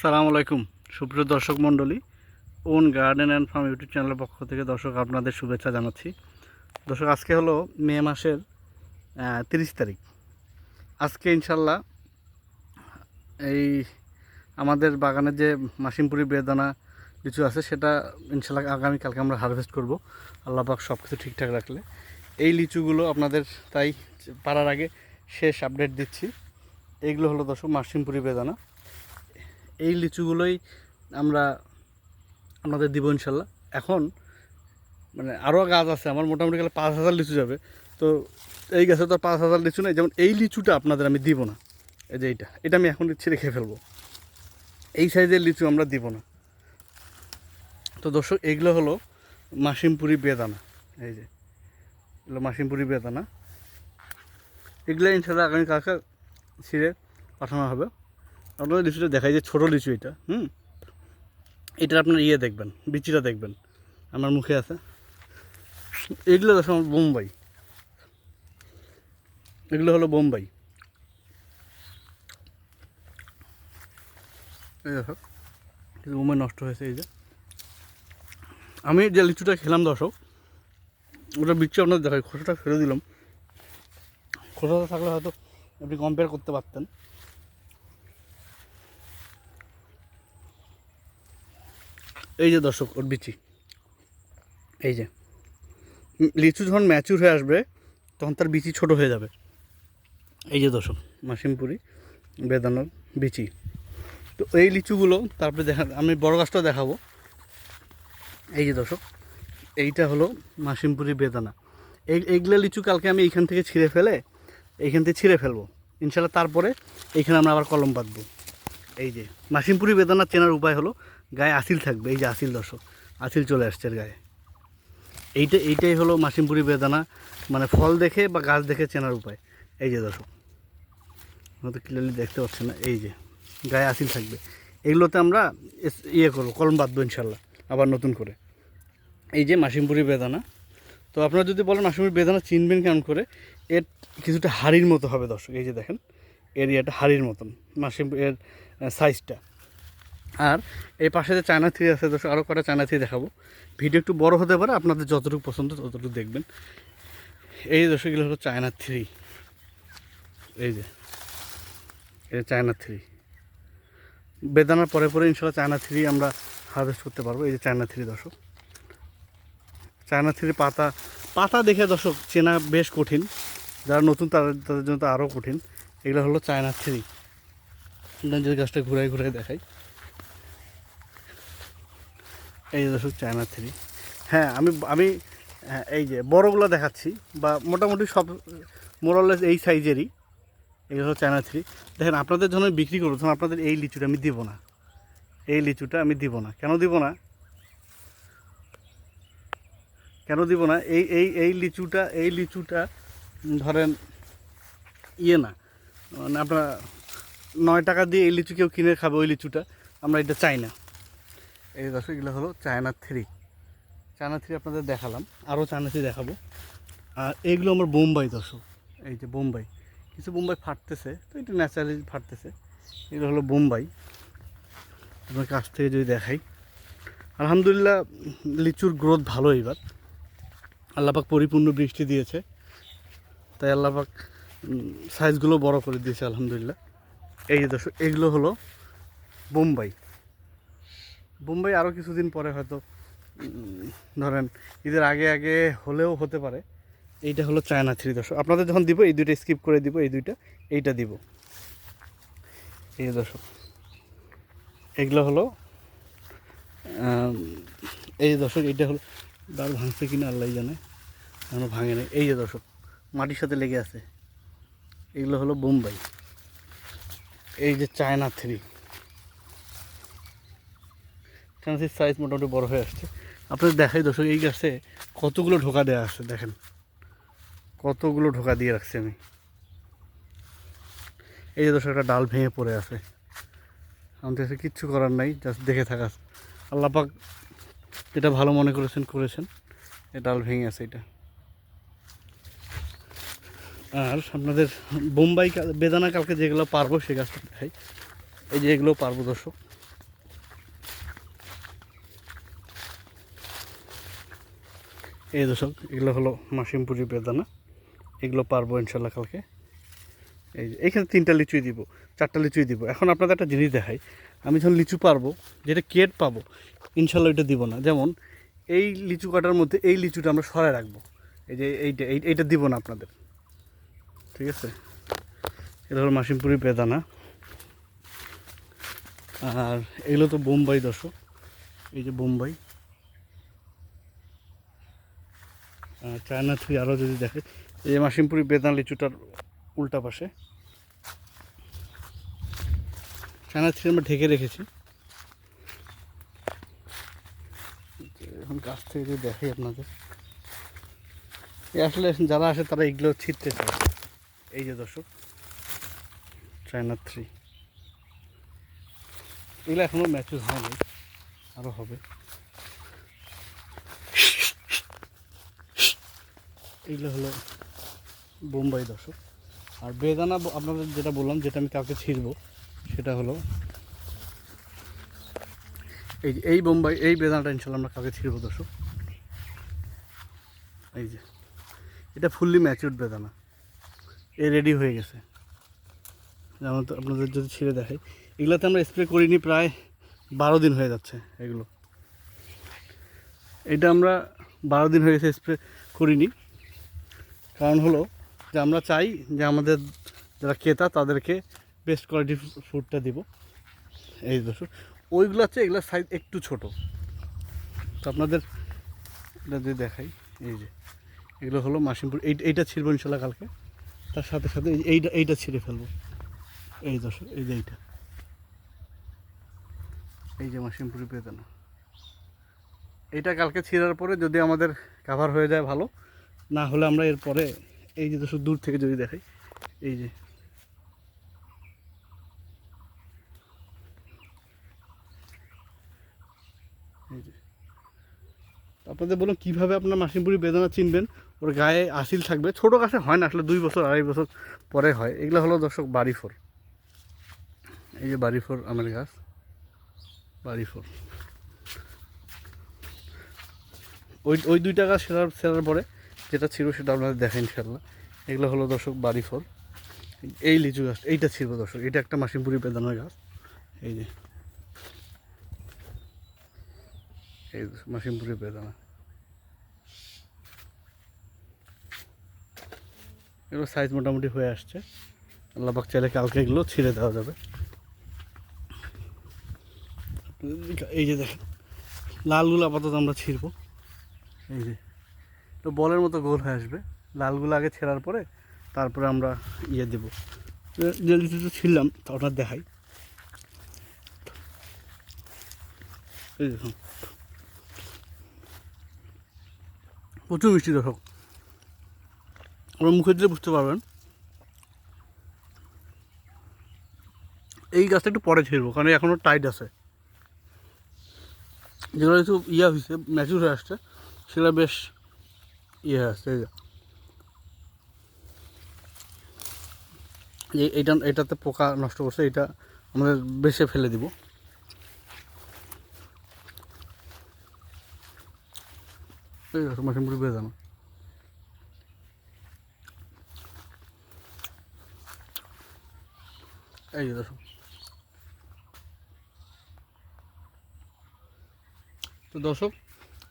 আসসালামু আলাইকুম। সুপ্রিয় দর্শক মণ্ডলী, own garden and farm YouTube চ্যানেলের পক্ষ থেকে দর্শক আপনাদের শুভেচ্ছা জানাচ্ছি। দর্শক, আজকে হলো মে মাসের তিরিশ তারিখ। আজকে ইনশাল্লাহ এই আমাদের বাগানের যে মাসিমপুরি বেদানা লিচু আছে, সেটা ইনশাল্লাহ আগামীকালকে আমরা হারভেস্ট করব। আল্লাহ পাক সব কিছু ঠিকঠাক রাখলে। এই লিচুগুলো আপনাদের তাই পারার আগে শেষ আপডেট দিচ্ছি। এইগুলো হলো দর্শক মাসিমপুরি বেদানা। এই লিচুগুলোই আমরা আপনাদের দিব ইনশাল্লাহ। এখন মানে আরও গাছ আছে, আমার মোটামুটি গেলে পাঁচ হাজার লিচু যাবে। তো এই গাছে তো পাঁচ হাজার লিচু নেই, যেমন এই লিচুটা আপনাদের আমি দিব না। এই যে এইটা, এটা আমি এখন ছিঁড়ে খেয়ে ফেলব। এই সাইজের লিচু আমরা দিব না। তো দর্শক, এগুলো হলো মাসিমপুরি বেদানা। এই যে, এগুলো মাসিমপুরি বেদানা। এগুলো ইনশাল্লাহ আগামী কালকে ছিঁড়ে পাঠানো হবে। আপনাদের লিচুটা দেখাই যে ছোটো লিচু এটা, হুম? এটার আপনার ইয়ে দেখবেন, বিচিটা দেখবেন, আমার মুখে আছে। এগুলো দেখো আমার বোম্বাই। এগুলো হলো বোম্বাই। এই দেখো কিছু বোম্বাই নষ্ট হয়েছে এই যে। আমি যে লিচুটা খেলাম দর্শক, ওটা বিচ্ছু আপনার দেখাই, খোসাটা ফেলে দিলাম। খোসাটা থাকলে হয়তো আপনি কম্পেয়ার করতে পারতেন। এই যে দর্শক, ওর বিচি। এই যে। লিচু যখন ম্যাচুর হয়ে আসবে, তখন তার বিচি ছোট হয়ে যাবে। এই যে দর্শক, মাসিমপুরি, বেদানার বিচি। তো এই লিচুগুলো তারপরে দেখা, আমি বড় গাছটা দেখাবো। এই যে দর্শক, এইটা হলো মাসিমপুরি বেদানা। এই, এইগুলো লিচু কালকে আমি এইখান থেকে ছিঁড়ে ফেলে, এইখান থেকে ছিঁড়ে ফেলব। ইনশাল্লাহ তারপরে এইখানে আমরা আবার কলম বাঁধবো। এই যে, মাসিমপুরি বেদানা চেনার উপায় হলো গায়ে আসিল থাকবে, এই যে আসিল দর্শক, আসিল চলে আসছে গায়ে। এইটা, এইটাই হলো মাসিমপুরি বেদানা মানে ফল দেখে বা গাছ দেখে চেনার উপায়। এই যে দর্শক তো ক্লিয়ারলি দেখতে পাচ্ছেন না, এই যে গায়ে আসিল থাকবে। এগুলোতে আমরা ইয়ে করব, কলম বাঁধবো ইনশাল্লাহ, আবার নতুন করে। এই যে মাসিমপুরি বেদানা, তো আপনারা যদি বলেন মাসিমপুরি বেদানা চিনবেন কেমন করে, এর কিছুটা হাড়ির মতো হবে দর্শক, এই যে দেখেন, এরিয়াটা হাড়ির মতন মাসিম এর সাইজটা আর এই পাশে যে চায়না থ্রি আছে দর্শক আরও কটা চায়না থ্রি দেখাবো। ভিডিও একটু বড় হতে পারে, আপনাদের যতটুকু পছন্দ ততটুকু দেখবেন। এই দর্শকগুলো হলো চায়না থ্রি। এই যে, এই চায়না থ্রি। বেদানার পরে পরে ইনশাল্লাহ চায়না থ্রি আমরা হারভেস্ট করতে পারব। এই যে চায়না থ্রি দর্শক। চায়না থ্রির পাতা পাতা দেখে দর্শক চেনা বেশ কঠিন। যারা নতুন তাদের তাদের জন্য তো আরও কঠিন। এগুলো হলো চায়না থ্রি। গাছটা ঘুরাই ঘুরাই দেখাই। এই দর্শক চায়না থ্রি হ্যাঁ আমি আমি হ্যাঁ, এই যে বড়গুলো দেখাচ্ছি বা মোটামুটি সব মোরাললেস এই সাইজেরই এই হলো চায়না থ্রি দেখেন আপনাদের জন্য বিক্রি করব তখন আপনাদের এই লিচুটা আমি দিব না। এই লিচুটা আমি দিব না। কেন দিব না? কেন দিব না? এই এই এই লিচুটা এই লিচুটা ধরেন ইয়ে না। মানে আপনার নয় টাকা দিয়ে এই লিচু কেউ কিনে খাবে ওই লিচুটা। আমরা এটা চাই না। এই দর্শক, এগুলো হলো চায়না থ্রি। চায়না থ্রি আপনাদের দেখালাম, আরও চায়না থ্রি দেখাবো। আর এইগুলো আমার বোম্বাই দর্শক, এই যে বোম্বাই। কিছু বোম্বাই ফাটতেছে, তো এটা ন্যাচারালি ফাটতেছে। এগুলো হলো বোম্বাই। আপনার কাছ থেকে যদি দেখাই। আলহামদুলিল্লাহ, লিচুর গ্রোথ ভালো এবার আল্লাপাক পরিপূর্ণ বৃষ্টি দিয়েছে। তাই আল্লাপাক সাইজগুলো বড় করে দিয়েছে, আলহামদুলিল্লাহ। এই দর্শক, এগুলো হলো বোম্বাই। বোম্বাই আরও কিছুদিন পরে হয়তো ধরেন, ঈদের আগে আগে হলেও হতে পারে। এইটা হলো চায়না থ্রি দর্শক আপনাদের যখন দিব, এই দুইটা স্কিপ করে দিব, এই দুইটা, এইটা দিব। এই দর্শক এগুলো হলো এই দর্শক এইটা হলো, দাঁড় ভাঙছে কিনা আল্লাহ জানে, এখনও ভাঙে নেই। এই যে দর্শক মাটির সাথে লেগে আছে। এগুলো হলো বোম্বাই এই যে চায়না থ্রি। চায়না সাইজ মোটামুটি বড় হয়ে আসছে। আপনাদের দেখাই দর্শক, এই গাছে কতগুলো ঢোকা দেওয়া আছে দেখেন। কতগুলো ঢোকা দিয়ে রাখছি আমি। এই যে দর্শক, একটা ডাল ভেঙে পড়ে আছে। আমাদের কাছে কিচ্ছু করার নাই জাস্ট দেখে থাকা আল্লাপাক যেটা ভালো মনে করেছেন করেছেন। এ ডাল ভেঙে আছে এটা। আর আপনাদের বোম্বাই বেদানা কালকে যেগুলো পারব, সে গাছটা দেখাই। এই যে এগুলো পারব দর্শক। এই দর্শক, এগুলো হলো মাসিমপুরি বেদানা। এগুলো পারব ইনশাল্লাহ কালকে। এই যে এইখানে তিনটা লিচুই দিব, চারটা লিচুই দিব। এখন আপনাদের একটা জিনিস দেখাই। আমি যখন লিচু পারব, যেটা কেট পাবো, ইনশাল্লাহ ওইটা দিব না। যেমন, এই লিচু কাটার মধ্যে এই লিচুটা আমরা সরায় রাখব। এই যে এইটা, এই- এইটা দিব না আপনাদের। ঠিক আছে? এটা হলো মাসিমপুরি বেদানা। আর এগুলো তো বোম্বাই দর্শক। এই যে বোম্বাই আর চায়না থ্রি আরও যদি দেখে, এই মাসিমপুরি বেদানা লিচুটার উল্টা পাশে। চায়না থ্রি আমরা ঢেকে রেখেছি। এখন কাছ থেকে যদি দেখাই আপনাদের। আসলে যারা আসে তারা এগুলো ছিটতে চায়। এই যে দর্শক, চায়না থ্রি। এগুলো এখনও ম্যাচুর হয়নি আরও হবে। এগুলো হলো বোম্বাই দর্শক। আর বেদানা আপনাদের যেটা বললাম, যেটা আমি কাউকে ছিঁড়ব, সেটা হলো এই যে, এই বোম্বাই, এই বেদানাটা ইনশাল্লাহ আমরা কাউকে ছিঁড়ব দর্শক। এই যে, এটা ফুললি ম্যাচিউর বেদানা। এ রেডি হয়ে গেছে। যেমন তো আপনাদের যদি ছিঁড়ে দেখাই, এগুলোতে আমরা স্প্রে করিনি, প্রায় বারো দিন হয়ে যাচ্ছে এগুলো। এটা আমরা বারো দিন হয়ে গেছে স্প্রে করিনি। কারণ হলো যে আমরা চাই যে আমাদের যারা ক্রেতা, তাদেরকে বেস্ট কোয়ালিটির ফুডটা দিব। এই দর্শক, ওইগুলো হচ্ছে এগুলোর সাইজ একটু ছোট। তো আপনাদের এটা যদি দেখাই, এই যে, এগুলো হলো মাসিমপুর, এই, এইটা ছিঁড়বো ইনশাল্লাহ কালকে। তার সাথে সাথে এই- এইটা এইটা ছিঁড়ে ফেলব। এই দর্শক, এই যে এইটা। এই যে মাসিমপুরি বেদানা। এইটা কালকে ছিঁড়ার পরে যদি আমাদের কাভার হয়ে যায় ভালো না হলে আমরা এরপরে এই যে দর্শক দূর থেকে যদি দেখাই, এই যে। আপনাদের বলুন কীভাবে আপনার মাসিমপুরি বেদানা চিনবেন? ওর গায়ে আসিল থাকবে। ছোটো গাছে হয় না, আসলে দুই বছর, আড়াই বছর পরে হয়। এগুলো হলো দর্শক বাড়ি ফোর এই যে বাড়ি ফোর আমের গাছ। বাড়ি ফোর ওই ওই দুইটা গাছ সেরার সেরার পরে। যেটা ছিল সেটা আপনাদের দেখেন ইনশাল্লাহ এগুলো হলো দর্শক বাড়ি ফল। এই লিচু গাছ, এইটা ছিল দর্শক। এটা একটা মাসিমপুরি বেদানার গাছ। এই যে। এই মাসিমপুরি বেদানা। এগুলো সাইজ মোটামুটি হয়ে আসছে। আল্লাহবাক চাইলে কালকে এগুলো ছিঁড়ে দেওয়া যাবে। এই যে দেখেন লালগুলো আপাতত আমরা ছিঁড়বো। এই যে। তো বলের মতো গোল হয়ে আসবে। লালগুলো আগে ছেঁড়ার পরে তারপরে আমরা ইয়ে দেবো। যে লিচুটা ছিললাম তা ওটা দেখাই। এই দেখুন প্রচুর মিষ্টি দর্শক আপনার মুখে দিলে বুঝতে পারবেন। এই গাছটা একটু পরে ছিঁড়বো, কারণ এখনও টাইট আছে। যেগুলো একটু ইয়ে হয়েছে ম্যাচুর হয়ে আসছে, সেগুলো বেশ ইয়ে যে। এইটা এটাতে পোকা নষ্ট করছে, এটা আমাদের বেছে ফেলে দিব। এই দেখো মাসিম পুরি বেদানো এই যে দেখো। তো দর্শক,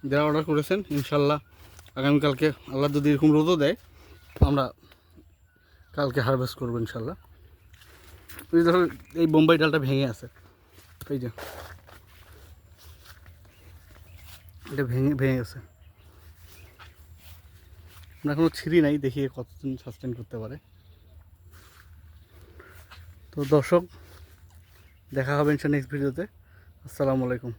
যারা অর্ডার করেছেন, ইনশাল্লাহ আগামীকালকে আল্লাহ যদি এরকম রোদও দেয়, আমরা কালকে হারভেস্ট করব ইনশাল্লাহ এই ধরো, এই বোম্বাই ডালটা ভেঙে আছে। এই যে। এটা ভেঙে ভেঙে গেছে। আমরা এখনও ছিঁড়ি নাই, দেখি কতদিন সাস্টেন করতে পারে। তো দর্শক, দেখা হবে ইনশাল্লাহ নেক্সট ভিডিওতে আসসালামু আলাইকুম।